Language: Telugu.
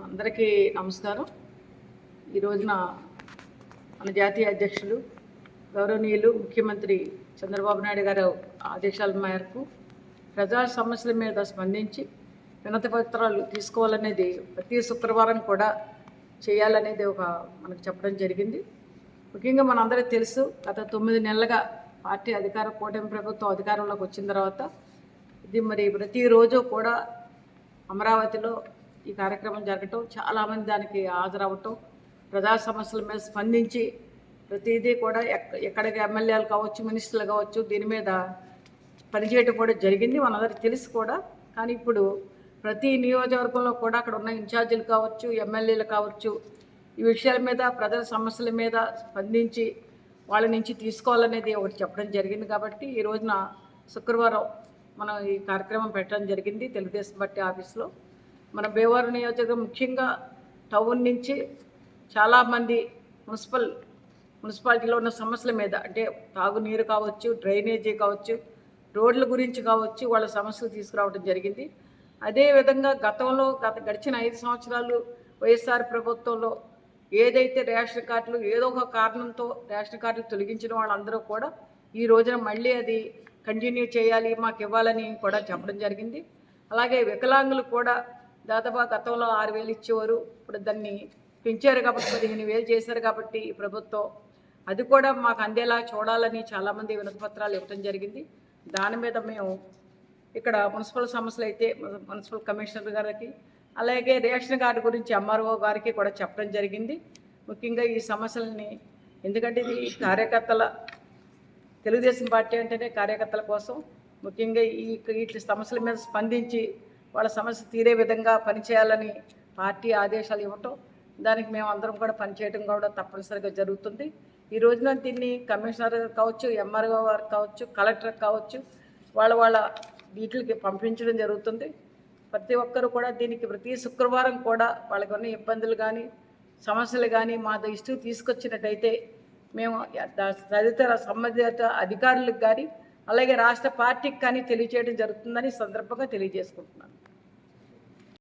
అందరికీ నమస్కారం. ఈ రోజున మన జాతీయ అధ్యక్షులు గౌరవనీయులు ముఖ్యమంత్రి చంద్రబాబు నాయుడు గారు ఆదేశాల మేరకు ప్రజా సమస్యల మీద స్పందించి వినతి పత్రాలు తీసుకోవాలనేది ప్రతి శుక్రవారం కూడా చేయాలనేది ఒక మనకు చెప్పడం జరిగింది. ముఖ్యంగా మనందరికీ తెలుసు గత తొమ్మిది నెలలుగా పార్టీ అధికార కూటమి ప్రభుత్వం అధికారంలోకి వచ్చిన తర్వాత ఇది మరి ప్రతిరోజు కూడా అమరావతిలో ఈ కార్యక్రమం జరగటం చాలామంది దానికి హాజరవ్వటం ప్రజా సమస్యల మీద స్పందించి ప్రతిదీ కూడా ఎక్క ఎక్కడికి ఎమ్మెల్యేలు కావచ్చు మినిస్టర్లు కావచ్చు దీని మీద పనిచేయటం కూడా జరిగింది. మనందరికి తెలుసు కూడా. కానీ ఇప్పుడు ప్రతి నియోజకవర్గంలో కూడా అక్కడ ఉన్న ఇన్ఛార్జీలు కావచ్చు ఎమ్మెల్యేలు కావచ్చు ఈ విషయాల మీద ప్రజల సమస్యల మీద స్పందించి వాళ్ళ నుంచి తీసుకోవాలనేది ఒకటి చెప్పడం జరిగింది కాబట్టి ఈ రోజున శుక్రవారం మనం ఈ కార్యక్రమం పెట్టడం జరిగింది తెలుగుదేశం పార్టీ ఆఫీస్లో. మన బేవారు నియోజకవర్గం ముఖ్యంగా టౌన్ నుంచి చాలామంది మున్సిపల్ మున్సిపాలిటీలో ఉన్న సమస్యల మీద అంటే తాగునీరు కావచ్చు డ్రైనేజీ కావచ్చు రోడ్ల గురించి కావచ్చు వాళ్ళ సమస్యలు తీసుకురావడం జరిగింది. అదేవిధంగా గతంలో గత గడిచిన ఐదు సంవత్సరాలు వైఎస్ఆర్ ప్రభుత్వంలో ఏదైతే రేషన్ కార్డులు ఏదో ఒక కారణంతో రేషన్ కార్డులు తొలగించిన వాళ్ళందరూ కూడా ఈ రోజున మళ్ళీ అది కంటిన్యూ చేయాలి మాకు ఇవ్వాలని కూడా చెప్పడం జరిగింది. అలాగే వికలాంగులు కూడా దాదాపు గతంలో ఆరు వేలు ఇచ్చేవారు. ఇప్పుడు దాన్ని పెంచారు కాబట్టి పదిహేను వేలు చేశారు కాబట్టి ప్రభుత్వం. అది కూడా మాకు అందేలా చూడాలని చాలామంది వినతిపత్రాలు ఇవ్వడం జరిగింది. దాని మీద మేము ఇక్కడ మున్సిపల్ సమస్యలు అయితే మున్సిపల్ కమిషనర్ గారికి అలాగే రేషన్ కార్డు గురించి ఎంఆర్ఓ గారికి కూడా చెప్పడం జరిగింది. ముఖ్యంగా ఈ సమస్యలని ఎందుకంటే ఇది కార్యకర్తల తెలుగుదేశం పార్టీ అంటేనే కార్యకర్తల కోసం ముఖ్యంగా ఈ వీటి సమస్యల మీద స్పందించి వాళ్ళ సమస్య తీరే విధంగా పనిచేయాలని పార్టీ ఆదేశాలు ఇవ్వటం దానికి మేము అందరం కూడా పనిచేయడం కూడా తప్పనిసరిగా జరుగుతుంది. ఈ రోజున దీన్ని కమిషనర్ కావచ్చు ఎంఆర్ఓ వారు కావచ్చు కలెక్టర్ కావచ్చు వాళ్ళ వాళ్ళ వీటికి పంపించడం జరుగుతుంది. ప్రతి ఒక్కరు కూడా దీనికి ప్రతి శుక్రవారం కూడా వాళ్ళకి ఉన్న ఇబ్బందులు కానీ సమస్యలు కానీ మా దృష్టికి తీసుకొచ్చినట్టయితే మేము తదితర సంబంధిత అధికారులకు కానీ అలాగే రాష్ట్ర పార్టీకి కానీ తెలియజేయడం జరుగుతుందని సందర్భంగా తెలియజేసుకుంటున్నాను.